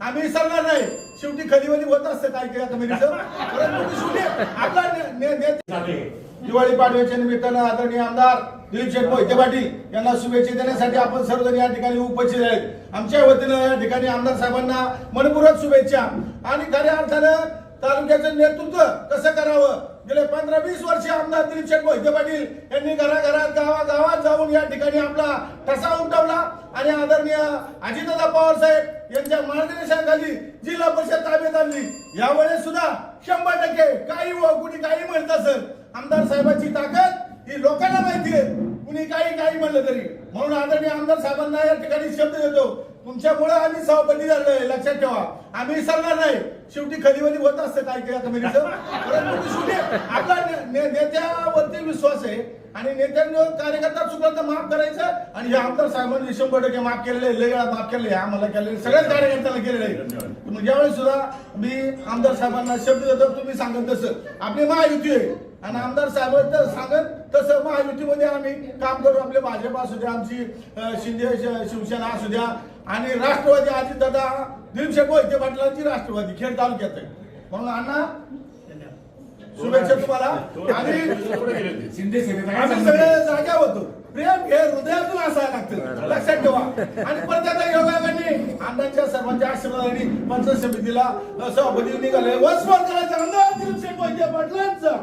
आम्ही विसरणार नाही. शेवटी खलीवली होत असतं काय काय कमिटीचं परंतु शेवटी आपला दिवाळी पाडव्याच्या निमित्तानं आदरणीय आमदार दिलीप शेठ मोहिते पाटील यांना शुभेच्छा देण्यासाठी आपण सर्वजण या ठिकाणी उपस्थित आहेत. आमच्या वतीनं या ठिकाणी आमदार साहेबांना मनपूर्वक शुभेच्छा. आणि खऱ्या अर्थानं तालुक्याचं नेतृत्व कसं करावं? गेले पंधरा वीस वर्ष आमदार दिलीप शेठ मोहिते पाटील यांनी घराघरात गावागावात जाऊन या ठिकाणी आपला ठसा उमटवला. आणि आदरणीय अजितदा पवार साहेब यांच्या मार्गदर्शनाखाली जिल्हा परिषद ताब्यात आणली. यावेळेस सुद्धा शंभर टक्के काही व कुणी काही म्हणत असेल. आमदार साहेबांची ताकद ही लोकांना माहिती आहे. काही काही म्हणलं तरी. म्हणून आदरणीय आमदार साहेबांना या ठिकाणी शब्द देतो. तुमच्यामुळे आम्ही सभापती झालोय लक्षात ठेवा. आम्ही विसरणार नाही. शेवटी खलीवली होत असतं काय काय कमिटीचं परंतु शेवटी आपला ने- नेत्यावरती विश्वास आहे. आणि नेत्यांनी कार्यकर्ता चुकलं तर माफ करायचं आणि हे आमदार साहेबांनी शंभर टक्के माफ केलेले लय वेळा माफ आहे, आम्हाला केलेले सगळ्याच कार्यकर्त्यांना केलेले आहे. मग ज्यावेळेस सुद्धा मी आमदार साहेबांना शब्द देतो तुम्ही सांगत तसं. आपली महायुती आहे. आणि आमदार साहेब तर सांगत तसं महायुतीमध्ये आम्ही काम करू. आपले भाजप असू द्या आमची शिंदे शिवसेना असू द्या. आणि राष्ट्रवादी अजितदादा दिलीप शेठ मोहिते पाटलांची राष्ट्रवादी खेड तालुक्यात आहे. म्हणून अण्णा शुभेच्छा तुम्हाला. आणि शिंदे सेनेचा काय आम्ही सगळे? जाग्या होतो प्रेम हे हृदयातून असायला लागतं. लक्षात ठेवा. आणि परत आता योगाने अण्णांच्या सर्वांच्या आशीर्वादाने पंचायत समितीला सभापती निघाले वसवत करायचं दिलीप शेठ मोहिते पाटलांचा.